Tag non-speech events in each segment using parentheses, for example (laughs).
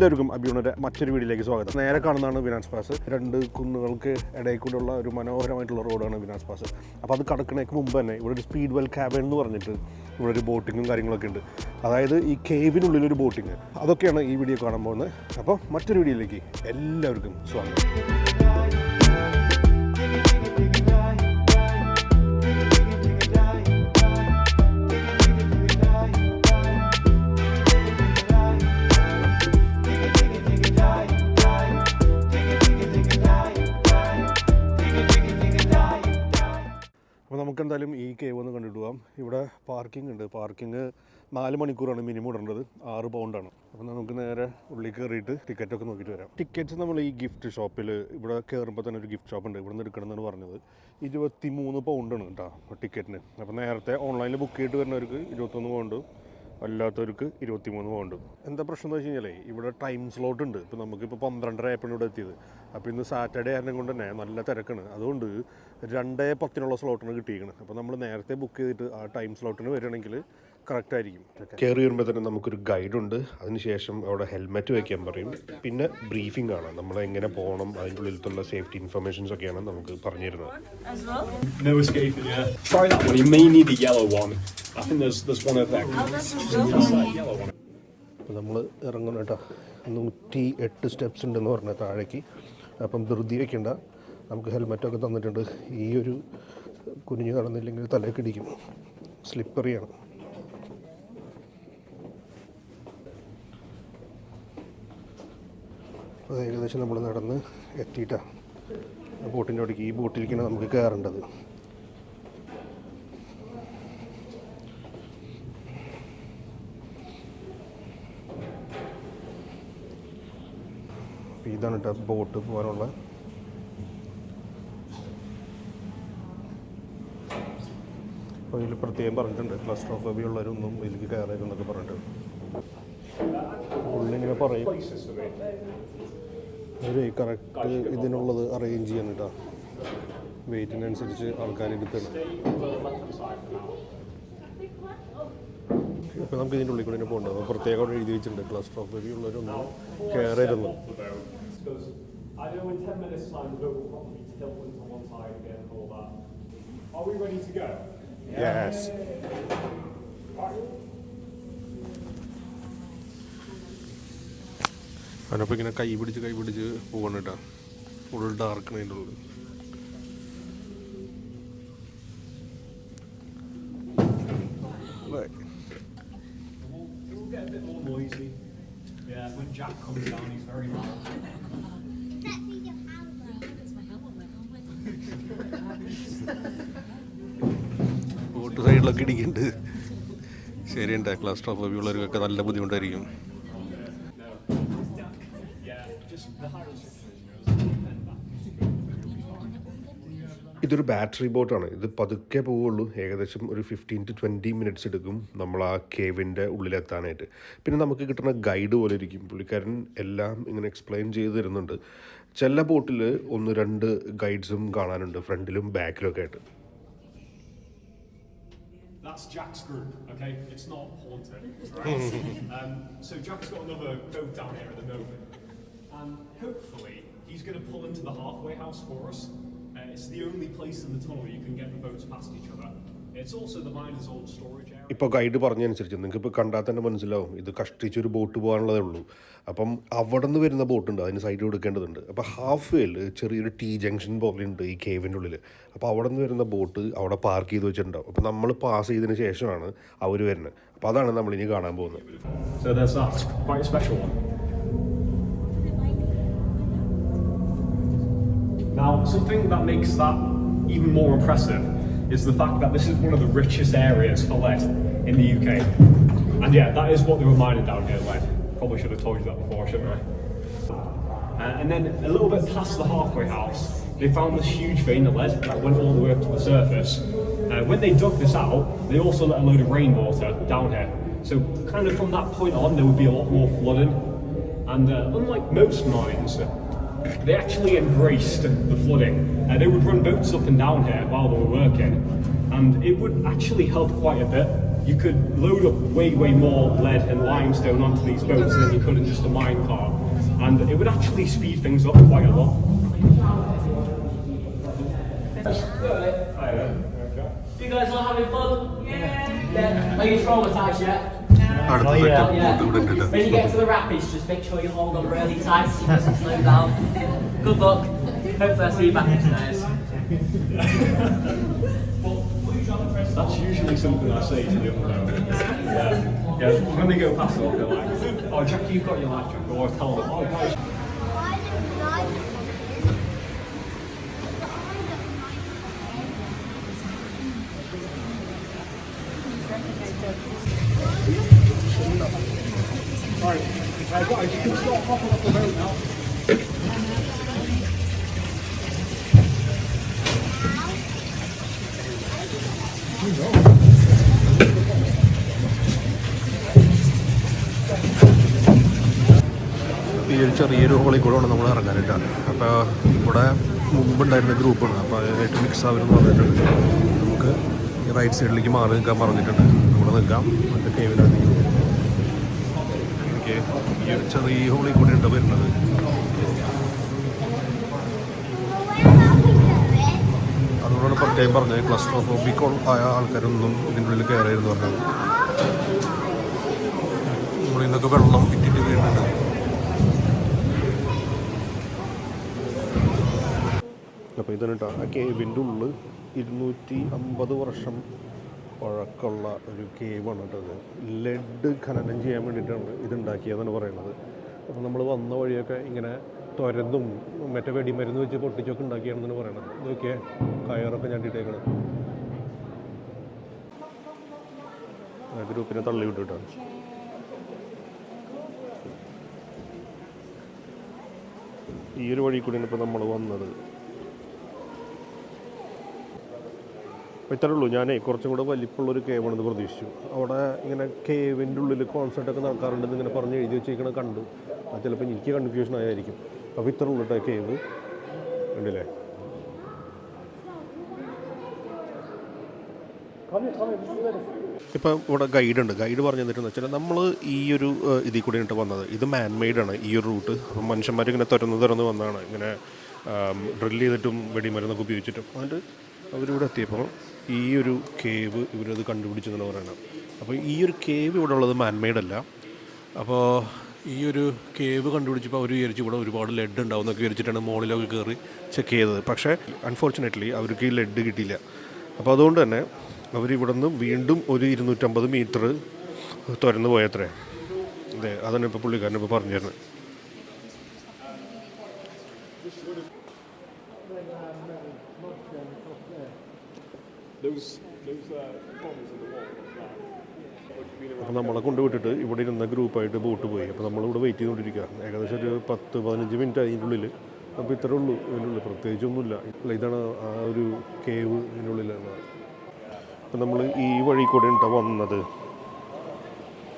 എല്ലാവർക്കും അഭിയുടെ മറ്റൊരു വീഡിയോയിലേക്ക് സ്വാഗതം. നേരെ കാണുന്നതാണ് വിനാസ് പാസ്. രണ്ട് കുന്നുകൾക്ക് ഇടയിൽ കൂടെയുള്ള ഒരു മനോഹരമായിട്ടുള്ള റോഡാണ് വിനാസ് പാസ്. അപ്പോൾ അത് കടക്കണേക്ക് മുമ്പ് തന്നെ ഇവിടെ ഒരു സ്പീഡ് വെൽ ക്യാബൻ എന്ന് പറഞ്ഞിട്ട് ഇവിടെ ഒരു ബോട്ടിങ്ങും കാര്യങ്ങളൊക്കെ ഉണ്ട്. അതായത് ഈ കേവിനുള്ളിൽ ഒരു ബോട്ടിങ്. അതൊക്കെയാണ് ഈ വീഡിയോ കാണാൻ പോകുന്നത്. അപ്പോൾ മറ്റൊരു വീഡിയോയിലേക്ക് എല്ലാവർക്കും സ്വാഗതം. പോകാം ഇവിടെ പാർക്കിംഗ് ഉണ്ട്. പാർക്കിംഗ് നാല് മണിക്കൂറാണ് മിനിമം ഇടേണ്ടത്. ആറ് പൗണ്ടാണ് അപ്പോൾ നമുക്ക് നേരെ ഉള്ളിൽ കയറിയിട്ട് ടിക്കറ്റൊക്കെ നോക്കിയിട്ട് വരാം. ടിക്കറ്റ്സ് നമ്മൾ ഈ ഗിഫ്റ്റ് ഷോപ്പിൽ ഇവിടെ കയറുമ്പോൾ തന്നെ ഒരു ഗിഫ്റ്റ് ഷോപ്പ് ഉണ്ട്. ഇവിടെ നിന്ന് എടുക്കണമെന്നാണ് പറഞ്ഞത്. ഇരുപത്തി മൂന്ന് പൗണ്ടാണ് കേട്ടോ ടിക്കറ്റിന് അപ്പോൾ നേരത്തെ ഓൺലൈനിൽ ബുക്ക് ചെയ്തിട്ട് വരുന്നവർക്ക് ഇരുപത്തൊന്ന് പൗണ്ട് അല്ലാത്തവർക്ക് ഇരുപത്തിമൂന്ന് പൗണ്ട്. എന്താ പ്രശ്നം എന്ന് വെച്ച് കഴിഞ്ഞാലേ ഇവിടെ ടൈം സ്ലോട്ട് ഉണ്ട്. ഇപ്പോൾ നമുക്കിപ്പോൾ പന്ത്രണ്ടര ആയപ്പോൾ ഇവിടെ എത്തിയത്. അപ്പോൾ ഇന്ന് സാറ്റർഡേ ആയിരുന്നു കൊണ്ട് തന്നെ നല്ല തിരക്കാണ്. അതുകൊണ്ട് രണ്ടേ പത്തിനുള്ള സ്ലോട്ടാണ് കിട്ടിയിരിക്കുന്നത് അപ്പോൾ നമ്മൾ നേരത്തെ ബുക്ക് ചെയ്തിട്ട് ആ ടൈം സ്ലോട്ടിന് വരികയാണെങ്കിൽ കറക്റ്റ് ആയിരിക്കും കയറി വരുമ്പോൾ തന്നെ നമുക്കൊരു ഗൈഡുണ്ട്. ഉണ്ട് അതിനുശേഷം അവിടെ ഹെൽമെറ്റ് വെക്കാൻ പറയും. പിന്നെ ബ്രീഫിംഗ് ആണ്. നമ്മൾ എങ്ങനെ പോകണം അതിന്റെ ഉള്ളിലത്തുള്ള സേഫ്റ്റി ഇൻഫർമേഷൻസ് ഒക്കെയാണ് നമുക്ക് പറഞ്ഞു തരുന്നത് as well. No escaping, yeah. Try that one. You may need the yellow one. I think there's there's one over there. This is good. That's that yellow നമ്മൾ ഇറങ്ങണം കേട്ടോ. നൂറ്റി എട്ട് സ്റ്റെപ്സ് ഉണ്ടെന്ന് പറഞ്ഞ താഴേക്ക്. അപ്പം ധൃതി വയ്ക്കണ്ട നമുക്ക് ഹെൽമെറ്റൊക്കെ തന്നിട്ടുണ്ട്. ഈ ഒരു കുനിഞ്ഞു നടന്നില്ലെങ്കിൽ തലയൊക്കെ ഇടിക്കും. സ്ലിപ്പറിയാണ് അപ്പോൾ ഏകദേശം നമ്മൾ നടന്ന് എത്തിയിട്ടാണ് ബോട്ടിന്റെ അവിടേക്ക് ഈ ബോട്ടിലേക്കാണ് നമുക്ക് കയറേണ്ടത്. ഇതാണ് കേട്ടോ ബോട്ട് പോകാനുള്ള. അപ്പോൾ ഇതിൽ പ്രത്യേകം പറഞ്ഞിട്ടുണ്ട് ക്ലസ്റ്റർ ഓഫ് ക്ലസ്ട്രോഫോബി ഉള്ളവരൊന്നും ഇതിലേക്ക് കയറരുതെന്നൊക്കെ പറഞ്ഞിട്ടുണ്ട്. ഉള്ളിങ്ങനെ പറയും. ഒരു കറക്റ്റ് ഇതിനുള്ളത് അറേഞ്ച് ചെയ്യാൻ കേട്ടോ. വെയിറ്റിനനുസരിച്ച് ആൾക്കാർ എടുക്കണം. ഇപ്പോൾ നമുക്ക് ഇതിന്റെ ഉള്ളിൽ കൂടെ തന്നെ പോകേണ്ടത് അപ്പോൾ പ്രത്യേകം എഴുതി വെച്ചിട്ടുണ്ട്. ക്ലസ്ട്രോഫോബി ഉള്ളവരൊന്നും കയറരുതെന്ന് Because I Yes. in അതിനപ്പോൾ ഇങ്ങനെ കൈ പിടിച്ച് കൈ പിടിച്ച് പോകണം കേട്ടോ ഫുൾ ഡാർക്ക് അതിന്റെ ഉള്ളിൽ. Yeah, when Jack comes down, he's very loud. Boat സൈഡിലൊക്കെ ഇടിക്കുന്നുണ്ട് ശരിയുണ്ട് ടോപ്പ് ഉള്ളവർക്കൊക്കെ നല്ല ബുദ്ധിമുട്ടായിരിക്കും Yeah, just the high restrictions. ഇതൊരു ബാറ്ററി ബോട്ടാണ് ഇത് പതുക്കെ പോവുള്ളൂ ഏകദേശം ഒരു ഫിഫ്റ്റീൻ ടു ട്വന്റി മിനിറ്റ്സ് എടുക്കും നമ്മൾ ആ കേവിന്റെ ഉള്ളിലെത്താനായിട്ട് പിന്നെ നമുക്ക് കിട്ടുന്ന ഗൈഡ് പോലെ ഇരിക്കും പുള്ളിക്കാരൻ എല്ലാം ഇങ്ങനെ എക്സ്പ്ലെയിൻ ചെയ്ത് തരുന്നുണ്ട് ചില ബോട്ടിൽ ഒന്ന് രണ്ട് ഗൈഡ്സും കാണാനുണ്ട് ഫ്രണ്ടിലും ബാക്കിലും ഒക്കെ ആയിട്ട് That's Jack's group, okay? It's not haunted. Right? (laughs) um, so Jack's got another boat down here at the moment. And hopefully he's going to pull into the halfway house for us. Uh, it's the only place in the tunnel you can get the boats past each other. It's also the miner's old storage area. ഇപ്പോൾ guide പറഞ്ഞതനുസരിച്ച് നിങ്ങൾക്ക് ഇപ്പോൾ കണ്ടാൽ തന്നെ മനസ്സിലാവും. ഇത് കഷ്ടിച്ചൊരു boat പോകാനുള്ളതേ ഉള്ളൂ. അപ്പം അവിടെ നിന്ന് വരുന്ന ബോട്ടുണ്ട് അതിന് സൈഡ് കൊടുക്കേണ്ടതുണ്ട്. അപ്പോൾ ഹാഫ് വേയിൽ ചെറിയൊരു ടീ ജംഗ്ഷൻ പോലെ ഉണ്ട് ഈ കേവിന്റെ ഉള്ളിൽ അപ്പോൾ അവിടെ നിന്ന് വരുന്ന ബോട്ട് അവിടെ പാർക്ക് ചെയ്ത് വെച്ചിട്ടുണ്ടാവും. അപ്പോൾ നമ്മൾ പാസ് ചെയ്തതിന് ശേഷമാണ് അവർ വരുന്നത്. അപ്പോൾ അതാണ് നമ്മൾ ഇനി കാണാൻ പോകുന്നത്. Now, something that makes that even more impressive is the fact that this is one of the richest areas for lead in the UK. And yeah, that is what they were mining down here, lead. Probably should have told you that before, shouldn't I? Uh, and then a little bit past the halfway house, they found this huge vein of lead that went all the way up to the surface. Uh, when they dug this out, they also let a load of rainwater down here. So, kind of from that point on, there would be a lot more flooding. And uh, unlike most mines, they actually embraced the flooding. Uh, they would run boats up and down here while they were working, and it would actually help quite a bit you could load up way, way more lead and limestone onto these boats than you could in just a mine car. And it would actually speed things up quite a lot. You guys all having fun? Yeah. yeah. Are you traumatized yet? അടുത്ത Yeah. Set boat ഇവിടെ ഉണ്ട് When you get to the rapids, just make sure you hold on really tight so you doesn't slow down. Good luck. Hopefully I see you back upstairs. That's usually something I say to the other boat. Yeah. yeah. When they go past it, they're like, oh, Jackie, you've got your life jacket. Or I tell them, oh, guys, ഈ ഒരു ചെറിയൊരു ഹോളിൽ കൂടെ നമ്മൾ ഇറങ്ങാനായിട്ടാണ് അപ്പോൾ ഇവിടെ മുമ്പുണ്ടായിരുന്ന ഗ്രൂപ്പാണ് അപ്പോൾ അതിനായിട്ട് മിക്സ് ആവരുന്ന് പറഞ്ഞിട്ടുണ്ട്. നമുക്ക് റൈറ്റ് സൈഡിലേക്ക് മാറി നിൽക്കാൻ പറഞ്ഞിട്ടുണ്ട്. ഇവിടെ നിൽക്കാം. മറ്റേ കേവിനകത്ത് ഓക്കെ ഈ ഒരു ചെറിയ ഹോളി കൂടെ ഉണ്ട് വരുന്നത്? അതുകൊണ്ടാണ് പ്രത്യേകം പറഞ്ഞത് ക്ലസ്റ്റർ ക്ലസ്ട്രോഫോബിക് ആയ ആൾക്കാരൊന്നും ഇതിന്റെ ഉള്ളിൽ കയറിയെന്ന് പറഞ്ഞത്. ഇവിടെ നിന്നൊക്കെ വെള്ളം ഇറ്റിട്ട് വീഴുന്നുണ്ട് അപ്പോൾ ഇതാണ് കേട്ടോ. ആ കേവിന്റെ ഉള്ളിൽ ഇരുന്നൂറ്റി അമ്പത് വർഷം പഴക്കമുള്ള ഒരു കേവാണ് കേട്ടത് ലെഡ് ഖനനം ചെയ്യാൻ വേണ്ടിയിട്ടാണ് ഇതുണ്ടാക്കിയതെന്നാണ് പറയുന്നത്. അപ്പോൾ നമ്മൾ വന്ന വഴിയൊക്കെ ഇങ്ങനെ തുരന്നും മറ്റേ വെടിമരുന്ന് വെച്ച് പൊട്ടിച്ചൊക്കെ ഉണ്ടാക്കിയാണെന്നാണ് പറയണത്. ഇതൊക്കെ കയറൊക്കെ ഞണ്ടിട്ടേക്കണം. ഗ്രൂപ്പിനെ തള്ളി വിട്ടിട്ടാണ് ഈ ഒരു വഴി കൂടിയാണ് ഇപ്പോൾ നമ്മൾ വന്നത്. ഇത്രേ ഉള്ളൂ ഞാനേ കുറച്ചും കൂടെ വലിപ്പമുള്ളൊരു കേവാണെന്ന് പ്രതീക്ഷിച്ചു. അവിടെ ഇങ്ങനെ കേവിന്റെ ഉള്ളിൽ കോൺസെർട്ടൊക്കെ നടക്കാറുണ്ടെന്ന് ഇങ്ങനെ പറഞ്ഞ് എഴുതി വെച്ചിരിക്കണ കണ്ടു. അത് ചിലപ്പോൾ എനിക്ക് കൺഫ്യൂഷൻ ആയിരിക്കും അപ്പോൾ ഇത്ര ഉള്ളൂ കേട്ടോ കേവ് ഉണ്ടല്ലേ ഇപ്പം ഇവിടെ ഗൈഡ് ഉണ്ട്. ഗൈഡ് പറഞ്ഞു തന്നിട്ടെന്ന് വെച്ചാൽ നമ്മൾ ഈ ഒരു ഇതിൽ കൂടെ ഇട്ട് വന്നത്. ഇത് മാൻമെയ്ഡാണ് ഈ ഒരു റൂട്ട് മനുഷ്യന്മാർ ഇങ്ങനെ തുറന്ന് തുറന്ന് വന്നതാണ്. ഇങ്ങനെ ഡ്രില്ല് ചെയ്തിട്ടും വെടിമരുന്നൊക്കെ ഉപയോഗിച്ചിട്ടും. എന്നിട്ട് അവരിവിടെ എത്തിയപ്പോൾ ഈ ഒരു കേവ് ഇവരത് കണ്ടുപിടിച്ചെന്നാണ് പറയുന്നത് അപ്പോൾ ഈ ഒരു കേവ് ഇവിടെ ഉള്ളത് മാൻമെയ്ഡ് അല്ല. അപ്പോൾ ഈ ഒരു കേവ് കണ്ടുപിടിച്ചപ്പോൾ അവർ വിചാരിച്ചു ഇവിടെ ഒരുപാട് ലെഡ് ഉണ്ടാവും എന്നൊക്കെ വിചാരിച്ചിട്ടാണ് മുകളിലൊക്കെ കയറി ചെക്ക് ചെയ്തത്. പക്ഷേ അൺഫോർച്ചുനേറ്റ്ലി അവർക്ക് ഈ ലെഡ് കിട്ടിയില്ല. അപ്പോൾ അതുകൊണ്ട് തന്നെ അവരിവിടെ നിന്ന് വീണ്ടും ഒരു ഇരുന്നൂറ്റമ്പത് മീറ്റർ തുരന്ന് പോയത്രേ. അതെ അതാണ് ഇപ്പോൾ പുള്ളിക്കാരൻ പറഞ്ഞു തരുന്നത് Those, those uh, bombs in the wall. അപ്പോൾ നമ്മളെ കൊണ്ടുവിട്ടിട്ട് ഇവിടെ ഇരുന്ന ഗ്രൂപ്പായിട്ട് ബോട്ട് പോയി. അപ്പോൾ നമ്മളിവിടെ വെയിറ്റ് ചെയ്തുകൊണ്ടിരിക്കുക ഏകദേശം ഒരു പത്ത് പതിനഞ്ച് മിനിറ്റ് അതിന്റെ ഉള്ളിൽ അപ്പോൾ ഇത്രേ ഉള്ളൂ ഇതിന്റെ ഉള്ളിൽ പ്രത്യേകിച്ചൊന്നുമില്ല. അല്ല ഇതാണ് ആ ഒരു കേവ് ഇതിന്റെ ഉള്ളിലാണ് അപ്പോൾ നമ്മൾ ഈ വഴി കൂടെയാണ് ഉണ്ടോ വന്നത്.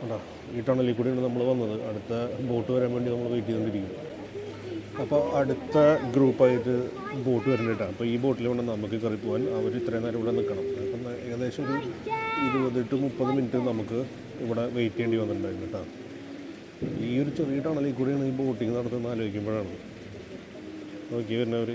കേട്ടോ ഈ ടണലിൽ കൂടെയാണ് നമ്മൾ വന്നത്. അടുത്ത ബോട്ട് വരാൻ വേണ്ടി നമ്മൾ വെയിറ്റ് ചെയ്തുകൊണ്ടിരിക്കും അപ്പോൾ അടുത്ത ഗ്രൂപ്പായിട്ട് ബോട്ട് വരുന്നുണ്ടാണ് അപ്പോൾ ഈ ബോട്ടിൽ വേണം നമുക്ക് കയറി പോകാൻ അവർ ഇത്രയും നേരം ഇവിടെ നിൽക്കണം അപ്പം ഏകദേശം ഒരു ഇരുപത് ടു മുപ്പത് മിനിറ്റ് നമുക്ക് ഇവിടെ വെയിറ്റ് ചെയ്യേണ്ടി വന്നിട്ടുണ്ടായിരുന്നു കേട്ടോ. ഈ ഒരു ചെറിയ ടണലിൽ കൂടിയാണ് ഈ ബോട്ടിങ് നടത്തുന്നത് ആലോചിക്കുമ്പോഴാണ്. നോക്കി വരുന്നവർ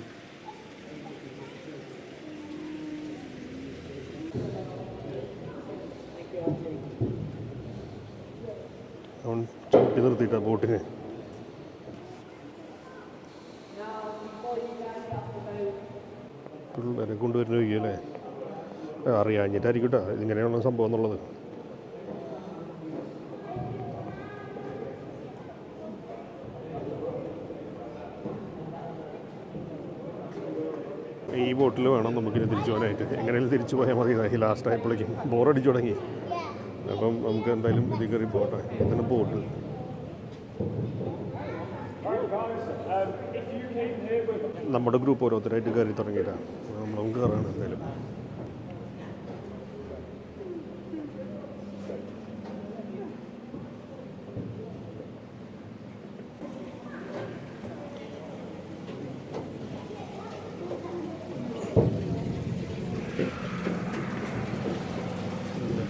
പിള്ളേരെ കൊണ്ടുവരുന്ന വയ്യല്ലേ അറിയാഞ്ഞിട്ടായിരിക്കും കേട്ടോ ഇതിങ്ങനെയാണ് സംഭവം എന്നുള്ളത്. ഈ ബോട്ടിൽ വേണം നമുക്കിനി തിരിച്ചു പോകാനായിട്ട്. എങ്ങനെയാലും തിരിച്ചു പോയാൽ മതി. ഈ ലാസ്റ്റ് ആയപ്പോഴേക്കും ബോറടിച്ചു തുടങ്ങി. അപ്പം നമുക്ക് എന്തായാലും ഇതിൽ കയറി പോട്ടെ. ഇതാണ് ബോട്ട് നമ്മുടെ ഗ്രൂപ്പ് ഓരോരുത്തരായിട്ട് കയറി തുടങ്ങിയിട്ടാണ് നമ്മളും കയറാണ് എന്തായാലും.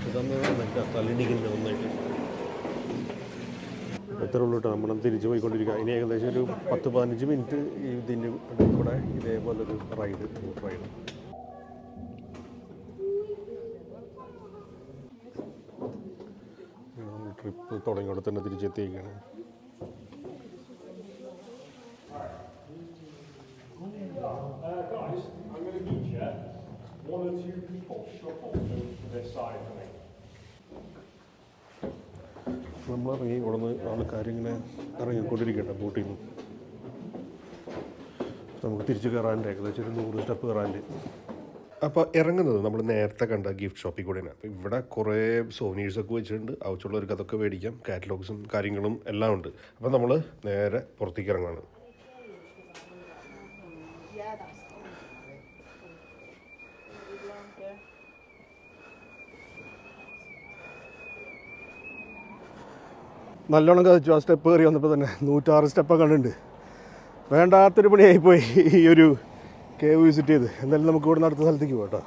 ഇതൊന്ന് ഒന്നായിട്ട് കേട്ടോ നമ്മൾ തിരിച്ച് പോയിക്കൊണ്ടിരിക്കുക ഇനി ഏകദേശം ഒരു പത്ത് പതിനഞ്ച് മിനിറ്റ് ഇതിന്റെ കൂടെ ഇതേപോലെ ഒരു റൈഡ് ബോട്ട് റൈഡ് ട്രിപ്പ് തുടങ്ങിയോടെ തന്നെ തിരിച്ചെത്തിയിരിക്കുകയാണ് Uh. One or two people shuffle to this side of me. ഇവിടെ നിന്ന് ആൾക്കാരിങ്ങനെ ഇറങ്ങിക്കൊണ്ടിരിക്കട്ടെ ബോട്ടിൽ നിന്ന് നമുക്ക് തിരിച്ച് കയറാന്റെ ഏകദേശം ഒരു നൂറ് സ്റ്റെപ്പ് കയറാന്റെ അപ്പോൾ ഇറങ്ങുന്നത് നമ്മൾ നേരത്തെ കണ്ട ഗിഫ്റ്റ് ഷോപ്പിൽ കൂടെയാണ് അപ്പോൾ ഇവിടെ കുറേ സോനീഴ്സൊക്കെ വെച്ചിട്ടുണ്ട്. ആവശ്യമുള്ളവർക്ക് അതൊക്കെ മേടിക്കാം. കാറ്റലോഗ്സും കാര്യങ്ങളും എല്ലാം ഉണ്ട്. അപ്പോൾ നമ്മൾ നേരെ പുറത്തേക്ക് ഇറങ്ങുകയാണ് നല്ലോണം കഥിച്ചു ആ സ്റ്റെപ്പ് കയറി വന്നപ്പോൾ തന്നെ നൂറ്റാറ് സ്റ്റെപ്പൊക്കെ കണ്ടുണ്ട് വേണ്ടാത്തൊരു പണിയായിപ്പോയി ഈ ഒരു കേവ് വിസിറ്റ് ചെയ്ത്. എന്തായാലും നമുക്ക് ഇവിടെ അടുത്ത സ്ഥലത്തേക്ക് പോകാം കേട്ടോ.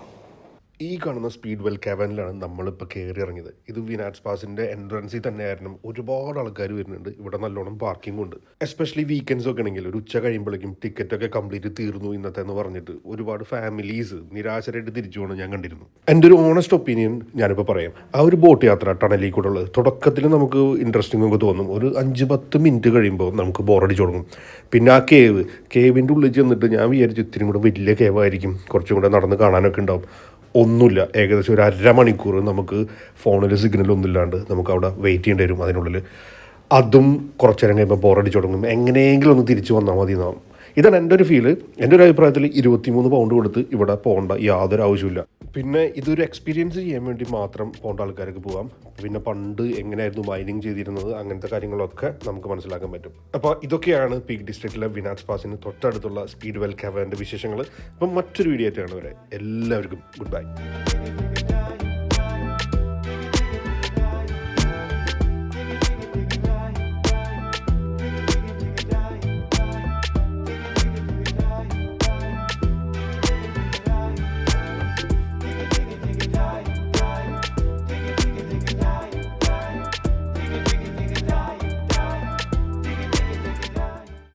ഈ കാണുന്ന സ്പീഡ് വെൽ കെവനിലാണ് നമ്മളിപ്പോൾ കയറി ഇറങ്ങിയത് ഇത് വിനാറ്റ്സ് പാസിന്റെ എൻട്രൻസിൽ തന്നെയായിരുന്നു. ഒരുപാട് ആൾക്കാർ വരുന്നുണ്ട്. ഇവിടെ നല്ലോണം പാർക്കിംഗ് ഉണ്ട്. എസ്പെഷ്യലി വീക്കെൻഡ്സ് ഒക്കെ ആണെങ്കിൽ ഒരു ഉച്ച കഴിയുമ്പോഴേക്കും ടിക്കറ്റ് ഒക്കെ കംപ്ലീറ്റ് തീർന്നു ഇന്നത്തെ എന്ന് പറഞ്ഞിട്ട് ഒരുപാട് ഫാമിലീസ് നിരാശരായിട്ട് തിരിച്ചു പോകണം ഞാൻ കണ്ടിരുന്നു. എന്റെ ഒരു ഓണസ്റ്റ് ഒപ്പീനിയൻ ഞാനിപ്പോൾ പറയാം. ആ ഒരു ബോട്ട് യാത്ര ടണലിൽ കൂടെ ഉള്ളത് തുടക്കത്തിൽ നമുക്ക് ഇൻട്രസ്റ്റിംഗ് ഒക്കെ തോന്നും. ഒരു അഞ്ച് പത്ത് മിനിറ്റ് കഴിയുമ്പോൾ നമുക്ക് ബോറടിച്ചു തുടങ്ങും. പിന്നെ ആ കേവ് കേവിന്റെ ഉള്ളിൽ ചെന്നിട്ട് ഞാൻ വിചാരിച്ചു ഇത്തിരി കൂടെ വലിയ കേവായിരിക്കും കുറച്ചും കൂടെ നടന്ന് കാണാനൊക്കെ ഉണ്ടാവും. ഒന്നുമില്ല. ഏകദേശം ഒരു അരമണിക്കൂർ നമുക്ക് ഫോണിൽ സിഗ്നൽ ഒന്നുമില്ലാണ്ട് നമുക്ക് അവിടെ വെയിറ്റ് ചെയ്യേണ്ടി വരും അതിനുള്ളിൽ അതും കുറച്ച് നേരം കഴിയുമ്പോൾ ബോറടിച്ച് തുടങ്ങും. എങ്ങനെയെങ്കിലും ഒന്ന് തിരിച്ചു വന്നാൽ മതി എന്നാവും ഇതാണ് എന്റെ ഒരു ഫീൽ എന്റെ ഒരു അഭിപ്രായത്തിൽ ഇരുപത്തിമൂന്ന് പൗണ്ട് കൊടുത്ത് ഇവിടെ പോകേണ്ട യാതൊരു ആവശ്യമില്ല പിന്നെ ഇതൊരു എക്സ്പീരിയൻസ് ചെയ്യാൻ വേണ്ടി മാത്രം പോകേണ്ട ആൾക്കാർക്ക് പോകാം പിന്നെ പണ്ട് എങ്ങനെയായിരുന്നു മൈനിങ് ചെയ്തിരുന്നത് അങ്ങനത്തെ കാര്യങ്ങളൊക്കെ നമുക്ക് മനസ്സിലാക്കാൻ പറ്റും. അപ്പോൾ ഇതൊക്കെയാണ് പീക്ക് ഡിസ്ട്രിക്റ്റിലെ വിനാറ്റ്സ് പാസിന് തൊട്ടടുത്തുള്ള സ്പീഡ് വെൽ കവറിന്റെ വിശേഷങ്ങൾ. അപ്പം മറ്റൊരു വീഡിയോ ആയിട്ടാണ് വരെ എല്ലാവർക്കും ഗുഡ് ബൈ